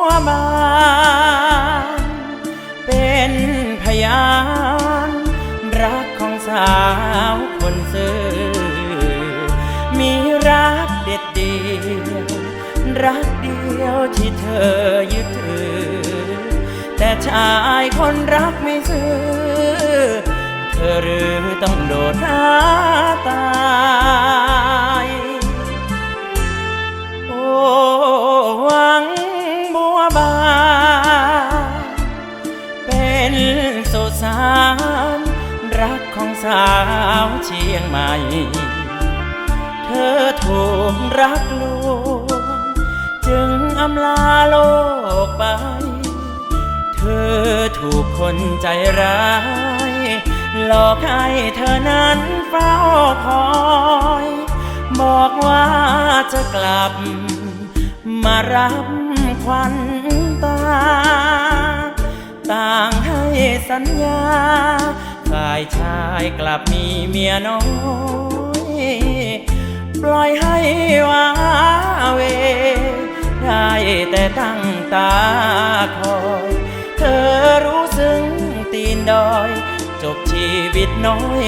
วบานเป็นพยาน รักของสาวคนซื่อมีรักเด็ดเดียวรักเดียวที่เธอยึดถือ แต่ชายคนรักไม่ซื่อเธอหรือต้องโดดหน้าตา สานรักของสาวเชียงใหม่ เธอถูกรักลวงจึงอำลาโลกไป เธอถูกคนใจร้าย หลอกให้เธอนั้นเฝ้าคอย บอกว่าจะกลับ มารับควันตา สัญญา ฝ่ายชายกลับมีเมียน้อย ปล่อยให้วาเว ได้แต่ตั้งตาคอย เธอรู้ซึ้งตีนดอย จบชีวิตน้อย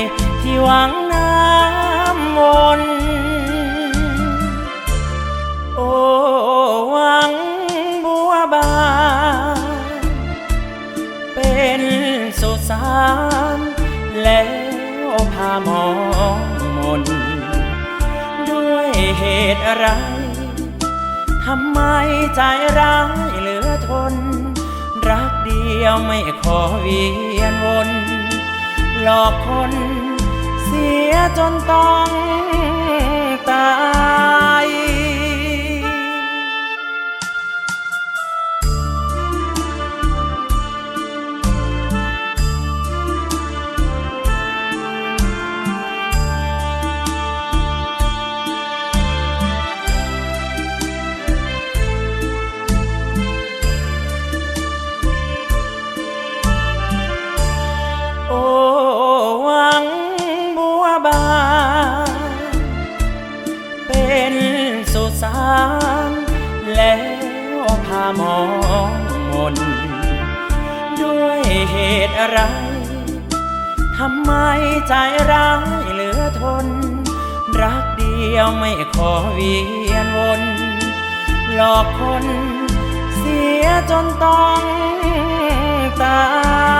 ตุอะไร ทำไมใจร้ายเหลือทน รักเดียวไม่ขอเวียนวน หลอกคนเสียจนต้องตายานแล้วพามองมน ด้วยเหตุอะไร ทำไมใจร้ายเหลือทน รักเดียวไม่ขอเวียนวน หลอกคนเสียจนต้องตาย